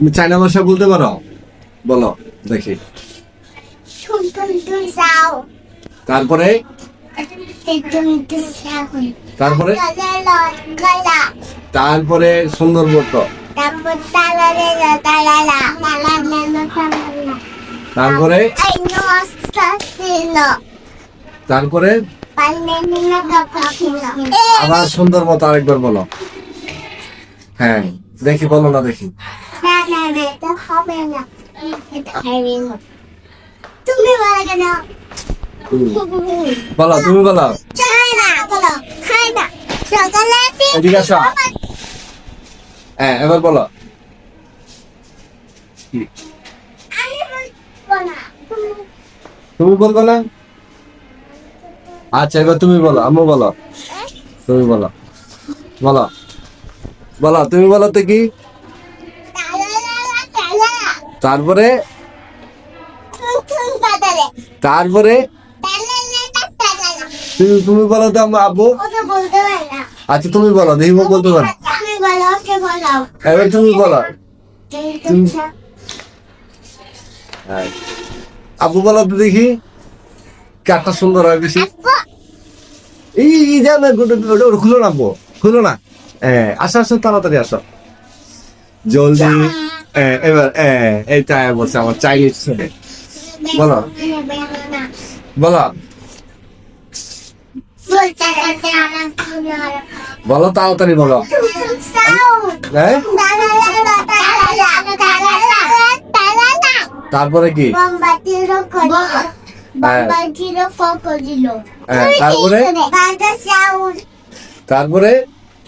তুমি চাইনা ভাষা বলতে পারো? বলো দেখি। তারপরে? তারপরে? তারপরে সুন্দর বলতো তারপরে? তারপরে? আবার সুন্দর মতো আরেকবার বলো। হ্যাঁ দেখি বলো না দেখি। না না না এটা হবে না এটা খাইবি না তুমি বলো কেন বলো তুমি বলো খাই না বলো খাই না সকালে এদিকে আসো। হ্যাঁ এবার বলো আমি তুমি- তুমি বলব না আচ্ছা এবার তুমি বলো আম্মু বলো তুমি বলো বলো বলো তুমি বলো তো কি। তারপরে। তারপরে। তুমি তুমি বলো তো আব্বু। আচ্ছা তুমি বলো দেখি বলতে পারো তুমি বলো, ওকে বলো। এবার তুমি বলো। হ্যাঁ। আব্বু বলো তো দেখি কাঠটা সুন্দর হয় বেশি এই যা না খুলো না আব্বু খুলো না হ্যাঁ আসো আসো তাড়াতাড়ি আসো জলদি এবার হ্যাঁ, এইটা বলছে আমার চাইনিজ ছেলে বলো। বলো। বলো তাড়াতাড়ি বলো. হ্যাঁ। তারপরে কি focodilo. হ্যাঁ, তারপরে? তারপরে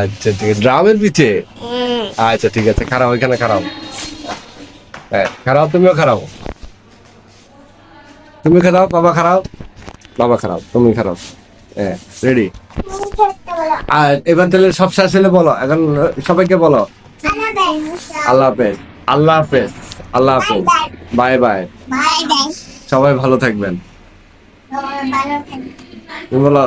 আচ্ছা ঠিক আছে। ড্রামের পিঠে? আচ্ছা ঠিক আছে। খারাপ ওইখানে খারাপ হ্যাঁ খারাপ তুমিও খারাপ তুমি খারাপ বাবা খারাপ বাবা খারাপ তুমি খারাপ হ্যাঁ রেডি আর এবার তাহলে সব শেষ হলে বলো। এখন সবাইকে বলো। আল্লাহ হাফেজ। আল্লাহ হাফেজ। আল্লাহ হাফেজ। Bye bye. সবাই ভালো থাকবেন। বলো